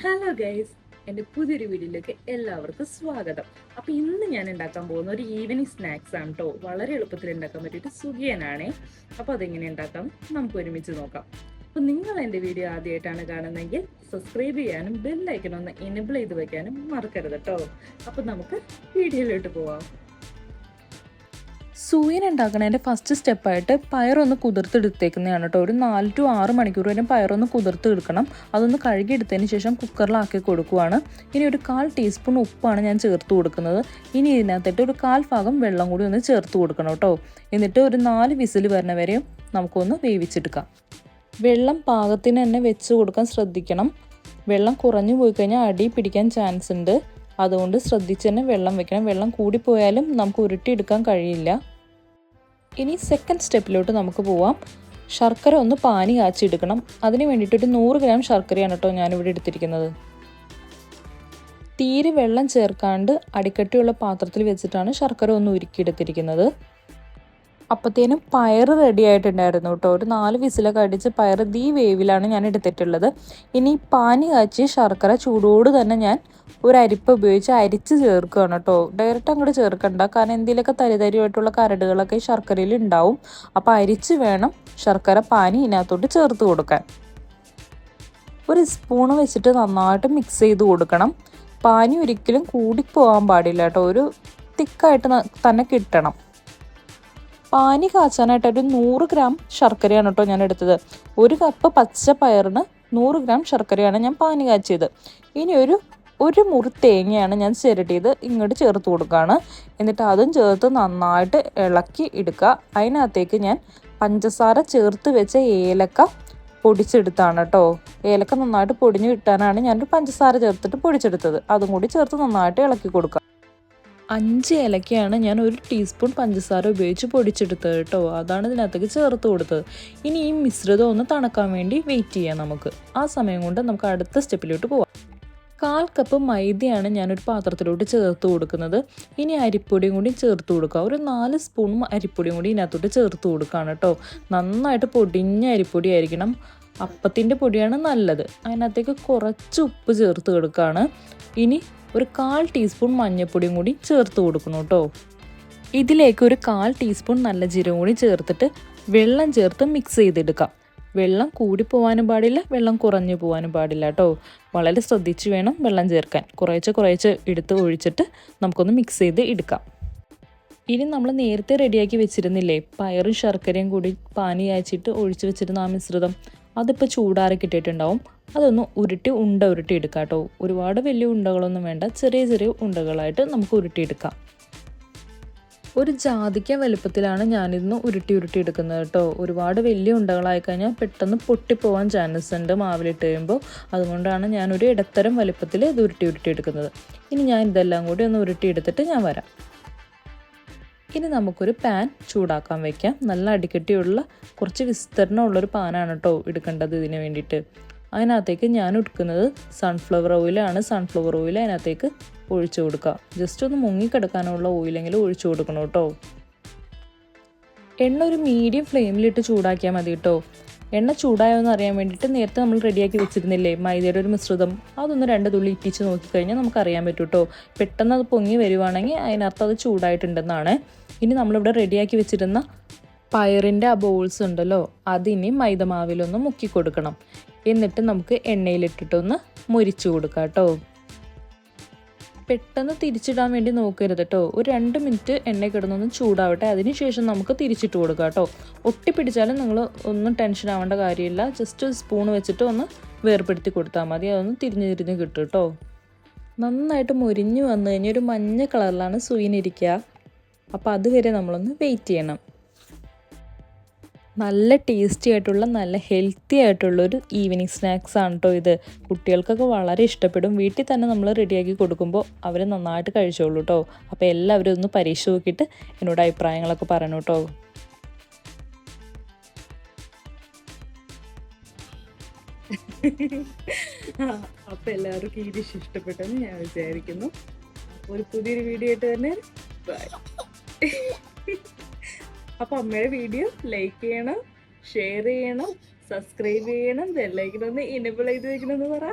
Hello guys എന്റെ പുതിയൊരു വീഡിയോയിലേക്ക് എല്ലാവർക്കും സ്വാഗതം. അപ്പോൾ ഇന്ന് ഞാൻ ഉണ്ടാക്കാൻ പോകുന്ന ഒരു ഈവനിങ് സ്നാക്സ് ആണ് കേട്ടോ വളരെ എളുപ്പത്തിൽ ഉണ്ടാക്കാൻ പറ്റിയിട്ട് സുഖിയനാണേ. അപ്പോൾ അതെങ്ങനെ ഉണ്ടാക്കാം? നമുക്ക് ഒരുമിച്ച് നോക്കാം. അപ്പോൾ നിങ്ങൾ എന്റെ വീഡിയോ ആദ്യമായിട്ടാണ് കാണുന്നതെങ്കിൽ സബ്സ്ക്രൈബ് ചെയ്യാനും ബെല്ലൈക്കൺ ഒന്ന് എനബിൾ ചെയ്ത് വെക്കാനും മറക്കരുത് കേട്ടോ അപ്പോൾ നമുക്ക് വീഡിയോയിലോട്ട് പോവാം. സൂയൻ ഉണ്ടാക്കണതിന്റെ ഫസ്റ്റ് സ്റ്റെപ്പായിട്ട് പയറൊന്ന് കുതിർത്തെടുത്തേക്കുന്നതാണ് കേട്ടോ ഒരു നാല് ടു ആറ് മണിക്കൂർ വരെ പയറൊന്ന് കുതിർത്ത് എടുക്കണം അതൊന്ന് കഴുകിയെടുത്തതിന് ശേഷം കുക്കറിലാക്കി കൊടുക്കുവാണ്. ഇനി ഒരു കാൽ ടീസ്പൂൺ ഉപ്പാണ് ഞാൻ ചേർത്ത് കൊടുക്കുന്നത്. ഇനി ഇതിനകത്തിട്ട് ഒരു കാൽ ഭാഗം വെള്ളം കൂടി ഒന്ന് ചേർത്ത് കൊടുക്കണം കേട്ടോ എന്നിട്ട് ഒരു നാല് വിസിൽ വരുന്ന വരെയും നമുക്കൊന്ന് വേവിച്ചെടുക്കാം. വെള്ളം പാകത്തിന് തന്നെ വെച്ച് കൊടുക്കാൻ ശ്രദ്ധിക്കണം. വെള്ളം കുറഞ്ഞു പോയി കഴിഞ്ഞാൽ അടി പിടിക്കാൻ ചാൻസ് ഉണ്ട്. അതുകൊണ്ട് ശ്രദ്ധിച്ച് തന്നെ വെള്ളം വെക്കണം. വെള്ളം കൂടിപ്പോയാലും നമുക്ക് ഉരുട്ടിയെടുക്കാൻ കഴിയില്ല. ഇനി സെക്കൻഡ് സ്റ്റെപ്പിലോട്ട് നമുക്ക് പോവാം. ശർക്കര ഒന്ന് പാനി കാച്ചിയെടുക്കണം. അതിന് വേണ്ടിയിട്ട് ഒരു നൂറ് ഗ്രാം ശർക്കരയാണ് കേട്ടോ ഞാനിവിടെ എടുത്തിരിക്കുന്നത്. തീരെ വെള്ളം ചേർക്കാണ്ട് അടിക്കട്ടിയുള്ള പാത്രത്തിൽ വെച്ചിട്ടാണ് ശർക്കര ഒന്ന് ഉരുക്കിയെടുത്തിരിക്കുന്നത്. അപ്പത്തേനും പയർ റെഡി ആയിട്ടുണ്ടായിരുന്നു കേട്ടോ. ഒരു നാല് വിസിലൊക്കെ അടിച്ച് പയർ ദീ വേവിലാണ് ഞാൻ എടുത്തിട്ടുള്ളത്. ഇനി പാനി കാച്ചി ശർക്കര ചൂടോട് തന്നെ ഞാൻ ഒരു അരിപ്പ ഉപയോഗിച്ച് അരിച്ച് ചേർക്കുകയാണ് കേട്ടോ. ഡയറക്റ്റ് അങ്ങോട്ട് ചേർക്കണ്ട. കാരണം എന്തെങ്കിലുമൊക്കെ തരിതരിയായിട്ടുള്ള കരടുകളൊക്കെ ഈ ശർക്കരയിൽ ഉണ്ടാവും. അപ്പോൾ അരിച്ച് വേണം ശർക്കര പാനി ഇതിനകത്തോട്ട് ചേർത്ത് കൊടുക്കാൻ. ഒരു സ്പൂൺ വെച്ചിട്ട് നന്നായിട്ട് മിക്സ് ചെയ്ത് കൊടുക്കണം. പാനി ഒരിക്കലും കൂടിപ്പോകാൻ പാടില്ല കേട്ടോ. ഒരു തിക്കായിട്ട് തന്നെ കിട്ടണം. പാനി കാച്ചാനായിട്ട് ഒരു നൂറ് ഗ്രാം ശർക്കരയാണ് കേട്ടോ ഞാൻ എടുത്തത്. ഒരു കപ്പ് പച്ച പയറിന് നൂറ് ഗ്രാം ശർക്കരയാണ് ഞാൻ പാനി കാച്ചിയത്. ഇനി ഒരു ഒരു മുറി തേങ്ങയാണ് ഞാൻ ചിരട്ടിയത് ഇങ്ങോട്ട് ചേർത്ത് കൊടുക്കുകയാണ് എന്നിട്ട് അതും ചേർത്ത് നന്നായിട്ട് ഇളക്കി എടുക്കുക. അതിനകത്തേക്ക് ഞാൻ പഞ്ചസാര ചേർത്ത് വെച്ച ഏലക്ക പൊടിച്ചെടുത്താണ് കേട്ടോ. ഏലക്ക നന്നായിട്ട് പൊടിഞ്ഞു കിട്ടാനാണ് ഞാനൊരു പഞ്ചസാര ചേർത്തിട്ട് പൊടിച്ചെടുത്തത്. അതും കൂടി ചേർത്ത് നന്നായിട്ട് ഇളക്കി കൊടുക്കുക. അഞ്ച് ഏലക്കയാണ് ഞാൻ ഒരു ടീസ്പൂൺ പഞ്ചസാര ഉപയോഗിച്ച് പൊടിച്ചെടുത്തത് കേട്ടോ. അതാണ് ഇതിനകത്തേക്ക് ചേർത്ത് കൊടുത്തത്. ഇനി ഈ മിശ്രിതം ഒന്ന് തണുക്കാൻ വേണ്ടി വെയിറ്റ് ചെയ്യാം നമുക്ക്. ആ സമയം കൊണ്ട് നമുക്ക് അടുത്ത സ്റ്റെപ്പിലോട്ട് പോവാം. കാൽ കപ്പ് മൈദയാണ് ഞാനൊരു പാത്രത്തിലോട്ട് ചേർത്ത് കൊടുക്കുന്നത്. ഇനി അരിപ്പൊടിയും കൂടി ചേർത്ത് കൊടുക്കുക. ഒരു നാല് സ്പൂൺ അരിപ്പൊടിയും കൂടി ഇതിനകത്തോട്ട് ചേർത്ത് കൊടുക്കുകയാണ് കേട്ടോ. നന്നായിട്ട് പൊടിഞ്ഞ അരിപ്പൊടി ആയിരിക്കണം. അപ്പത്തിന്റെ പൊടിയാണ് നല്ലത്. അതിനകത്തേക്ക് കുറച്ച് ഉപ്പ് ചേർത്ത് കൊടുക്കുകയാണ്. ഇനി ഒരു കാൽ ടീസ്പൂൺ മഞ്ഞൾപ്പൊടിയും കൂടി ചേർത്ത് കൊടുക്കണം കേട്ടോ. ഇതിലേക്ക് ഒരു കാൽ ടീസ്പൂൺ നല്ല ജീരകം കൂടി ചേർത്തിട്ട് വെള്ളം ചേർത്ത് മിക്സ് ചെയ്തെടുക്കാം. വെള്ളം കൂടിപ്പോവാനും പാടില്ല വെള്ളം കുറഞ്ഞു പോവാനും പാടില്ല കേട്ടോ വളരെ ശ്രദ്ധിച്ച് വേണം വെള്ളം ചേർക്കാൻ. കുറേശ്ശെ കുറേശ്ശെ എടുത്ത് ഒഴിച്ചിട്ട് നമുക്കൊന്ന് മിക്സ് ചെയ്ത് എടുക്കാം. ഇനി നമ്മൾ നേരത്തെ റെഡിയാക്കി വെച്ചിരുന്നില്ലേ പയറും ശർക്കരയും കൂടി പാനി അയച്ചിട്ട് ഒഴിച്ച് വെച്ചിരുന്ന ആ മിശ്രിതം അതിപ്പോൾ ചൂടാറി കിട്ടിയിട്ടുണ്ടാവും. അതൊന്ന് ഉരുട്ടി ഉണ്ട ഉരുട്ടി എടുക്കാം കേട്ടോ ഒരുപാട് വലിയ ഉണ്ടകളൊന്നും വേണ്ട ചെറിയ ചെറിയ ഉണ്ടകളായിട്ട് നമുക്ക് ഉരുട്ടിയെടുക്കാം ഒരു ജാതിക്ക വലുപ്പത്തിലാണ് ഞാനിന്ന് ഉരുട്ടി ഉരുട്ടി എടുക്കുന്നത് കേട്ടോ. ഒരുപാട് വലിയ ഉണ്ടകളായി കഴിഞ്ഞാൽ പെട്ടെന്ന് പൊട്ടിപ്പോവാൻ ചാൻസ് ഉണ്ട് മാവിലിട്ട് കഴിയുമ്പോൾ. അതുകൊണ്ടാണ് ഞാൻ ഒരു ഇടത്തരം വലുപ്പത്തിൽ ഇത് ഉരുട്ടി ഉരുട്ടി എടുക്കുന്നത്. ഇനി ഞാൻ ഇതെല്ലാം കൂടി ഒന്ന് ഉരുട്ടി എടുത്തിട്ട് ഞാൻ വരാം. ഇനി നമുക്കൊരു പാൻ ചൂടാക്കാൻ വയ്ക്കാം നല്ല അടിക്കട്ടിയുള്ള കുറച്ച് വിസ്തരണമുള്ളൊരു പാനാണ് കേട്ടോ എടുക്കേണ്ടത് ഇതിന് വേണ്ടിയിട്ട്. അതിനകത്തേക്ക് ഞാൻ എടുക്കുന്നത് സൺഫ്ലവർ ഓയിലാണ് സൺഫ്ലവർ ഓയിൽ അതിനകത്തേക്ക് ഒഴിച്ചു കൊടുക്കുക. ജസ്റ്റ് ഒന്ന് മുങ്ങിക്കിടക്കാനുള്ള ഓയിലെങ്കിലും ഒഴിച്ചു കൊടുക്കണം കേട്ടോ. എണ്ണ ഒരു മീഡിയം ഫ്ലെയിമിലിട്ട് ചൂടാക്കിയാൽ മതി കേട്ടോ. എണ്ണ ചൂടായോ എന്ന് അറിയാൻ വേണ്ടിയിട്ട് നേരത്തെ നമ്മൾ റെഡിയാക്കി വെച്ചിരുന്നില്ലേ? മൈദയുടെ ഒരു മിശ്രിതം. അതൊന്ന് രണ്ട് തുള്ളി ഇറ്റിച്ച് നോക്കിക്കഴിഞ്ഞാൽ നമുക്ക് അറിയാൻ പറ്റും കേട്ടോ. പെട്ടെന്ന് അത് പൊങ്ങി വരുവാണെങ്കിൽ അതിനർത്ഥം അത് ചൂടായിട്ടുണ്ടെന്നാണ്. ഇനി നമ്മളിവിടെ റെഡിയാക്കി വെച്ചിരുന്ന പയറിന്റെ ആ ബോൾസ് ഉണ്ടല്ലോ അതിനി മൈദമാവിലൊന്ന് മുക്കി കൊടുക്കണം. എന്നിട്ട് നമുക്ക് എണ്ണയിലിട്ടിട്ടൊന്ന് മുരിച്ചു കൊടുക്കാം കേട്ടോ. പെട്ടെന്ന് തിരിച്ചിടാൻ വേണ്ടി നോക്കരുത് കേട്ടോ. ഒരു രണ്ട് മിനിറ്റ് എണ്ണ കിടന്നൊന്ന് ചൂടാവട്ടെ. അതിനുശേഷം നമുക്ക് തിരിച്ചിട്ട് കൊടുക്കാം കേട്ടോ. ഒട്ടിപ്പിടിച്ചാലും നിങ്ങൾ ഒന്നും ടെൻഷൻ ആവേണ്ട കാര്യമില്ല. ജസ്റ്റ് സ്പൂൺ വെച്ചിട്ട് ഒന്ന് വേർപ്പെടുത്തി കൊടുത്താൽ മതി. അതൊന്ന് തിരിഞ്ഞ് തിരിഞ്ഞ് കിട്ടും കേട്ടോ. നന്നായിട്ട് മുരിഞ്ഞ് വന്നു കഴിഞ്ഞാൽ ഒരു മഞ്ഞ കളറിലാണ് സൂയിനിരിക്കുക അപ്പോൾ അതുവരെ നമ്മളൊന്ന് വെയിറ്റ് ചെയ്യണം. നല്ല ടേസ്റ്റി ആയിട്ടുള്ള നല്ല ഹെൽത്തി ആയിട്ടുള്ളൊരു ഈവനിങ് സ്നാക്സ് ആണ് കേട്ടോ ഇത്. കുട്ടികൾക്കൊക്കെ വളരെ ഇഷ്ടപ്പെടും. വീട്ടിൽ തന്നെ നമ്മൾ റെഡിയാക്കി കൊടുക്കുമ്പോൾ അവർ നന്നായിട്ട് കഴിച്ചോളൂ കേട്ടോ അപ്പോൾ എല്ലാവരും ഒന്ന് പരീക്ഷ നോക്കിയിട്ട് എന്നോട് അഭിപ്രായങ്ങളൊക്കെ പറയണം കേട്ടോ അപ്പോൾ എല്ലാവർക്കും ഈ ഡിഷ് ഇഷ്ടപ്പെട്ടെന്ന് ഞാൻ വിചാരിക്കുന്നു. ഒരു പുതിയൊരു വീഡിയോ ആയിട്ട് തന്നെ ബൈ അപ്പോൾ അമ്മയുടെ വീഡിയോ ലൈക്ക് ചെയ്യണം ഷെയർ ചെയ്യണം സബ്സ്ക്രൈബ് ചെയ്യണം ബെല്ലൈക്കണമെന്ന് ഇനബിൾ ചെയ്ത് വെക്കണമെന്ന് പറ.